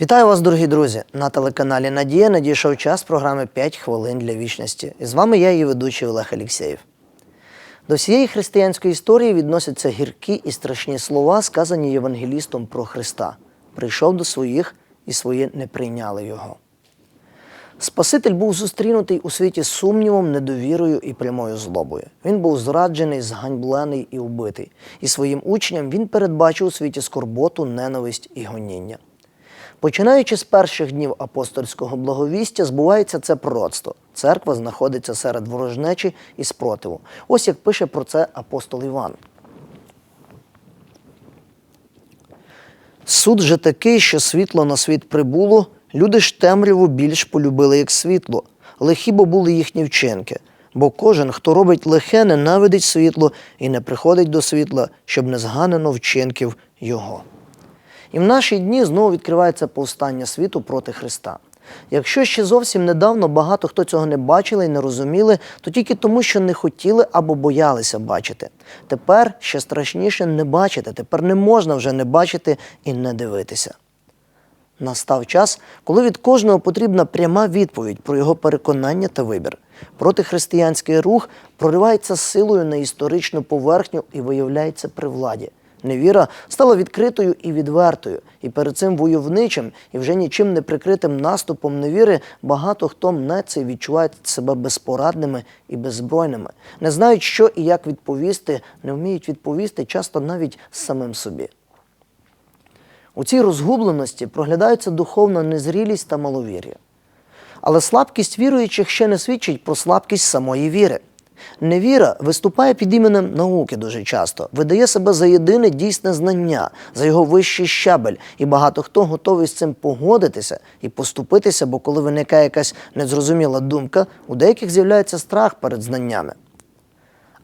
Вітаю вас, дорогі друзі! На телеканалі Надія надійшов час програми «5 хвилин для вічності. І з вами я, її ведучий Олег Алєксєєв. До всієї християнської історії відносяться гіркі і страшні слова, сказані Євангелістом про Христа. Прийшов до своїх, і свої не прийняли його. Спаситель був зустрінутий у світі сумнівом, недовірою і прямою злобою. Він був зраджений, зганьблений і убитий. І своїм учням він передбачив у світі скорботу, ненависть і гоніння. Починаючи з перших днів апостольського благовістя, збувається це пророцтво. Церква знаходиться серед ворожнечі і спротиву. Ось як пише про це апостол Іван. Суд же такий, що світло на світ прибуло, люди ж темряву більш полюбили, як світло. Лихі бо були їхні вчинки. Бо кожен, хто робить лихе, ненавидить світло і не приходить до світла, щоб не зганено вчинків його. І в наші дні знову відкривається повстання світу проти Христа. Якщо ще зовсім недавно багато хто цього не бачили і не розуміли, то тільки тому, що не хотіли або боялися бачити. Тепер ще страшніше не бачити, тепер не можна вже не бачити і не дивитися. Настав час, коли від кожного потрібна пряма відповідь про його переконання та вибір. Протихристиянський рух проривається силою на історичну поверхню і виявляється при владі. Невіра стала відкритою і відвертою, і перед цим войовничим і вже нічим не прикритим наступом невіри багато хто мнеться і відчувають себе безпорадними і беззбройними, не знають, що і як відповісти, не вміють відповісти часто навіть самим собі. У цій розгубленості проглядається духовна незрілість та маловір'я. Але слабкість віруючих ще не свідчить про слабкість самої віри. Невіра виступає під іменем науки дуже часто, видає себе за єдине дійсне знання, за його вищий щабель, і багато хто готовий з цим погодитися і поступитися, бо коли виникає якась незрозуміла думка, у деяких з'являється страх перед знаннями.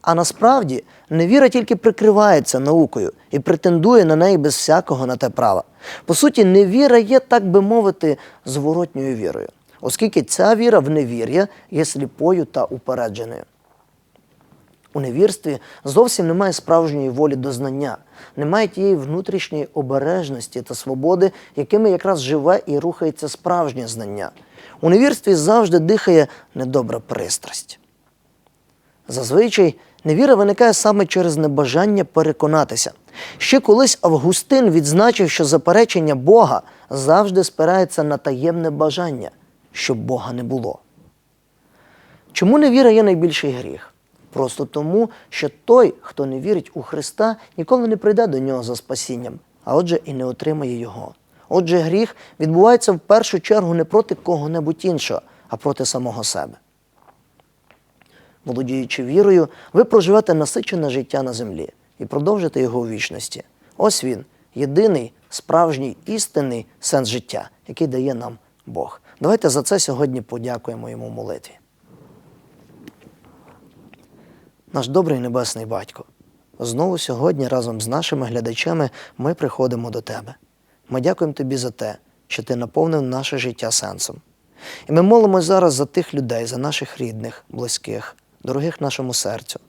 А насправді невіра тільки прикривається наукою і претендує на неї без всякого на те права. По суті, невіра є, так би мовити, зворотньою вірою, оскільки ця віра в невір'я є сліпою та упередженою. У невірстві зовсім немає справжньої волі до знання, немає тієї внутрішньої обережності та свободи, якими якраз живе і рухається справжнє знання. У невірстві завжди дихає недобра пристрасть. Зазвичай невіра виникає саме через небажання переконатися. Ще колись Августин відзначив, що заперечення Бога завжди спирається на таємне бажання, щоб Бога не було. Чому невіра є найбільший гріх? Просто тому, що той, хто не вірить у Христа, ніколи не прийде до нього за спасінням, а отже, і не отримає його. Отже, гріх відбувається в першу чергу не проти кого-небудь іншого, а проти самого себе. Володіючи вірою, ви проживете насичене життя на землі і продовжите його у вічності. Ось він, єдиний, справжній, істинний сенс життя, який дає нам Бог. Давайте за це сьогодні подякуємо йому молитві. Наш добрий небесний батько, знову сьогодні разом з нашими глядачами ми приходимо до Тебе. Ми дякуємо Тобі за те, що Ти наповнив наше життя сенсом. І ми молимось зараз за тих людей, за наших рідних, близьких, дорогих нашому серцю,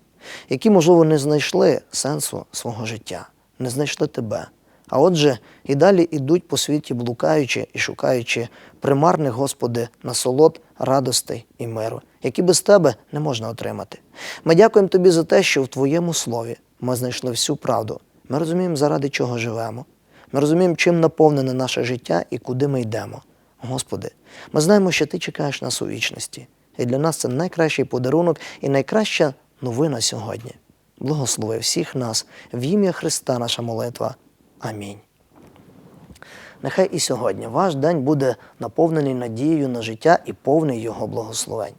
які, можливо, не знайшли сенсу свого життя, не знайшли Тебе. А отже, і далі ідуть по світі, блукаючи і шукаючи примарних, Господи, насолод, радостей і миру, які без Тебе не можна отримати. Ми дякуємо Тобі за те, що в Твоєму слові ми знайшли всю правду. Ми розуміємо, заради чого живемо. Ми розуміємо, чим наповнене наше життя і куди ми йдемо. Господи, ми знаємо, що Ти чекаєш нас у вічності. І для нас це найкращий подарунок і найкраща новина сьогодні. Благослови всіх нас в ім'я Христа, наша молитва. Амінь. Нехай і сьогодні ваш день буде наповнений надією на життя і повний його благословень.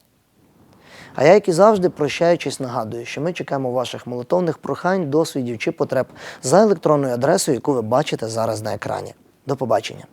А я, як і завжди, прощаючись, нагадую, що ми чекаємо ваших молитовних прохань, досвідів чи потреб за електронною адресою, яку ви бачите зараз на екрані. До побачення.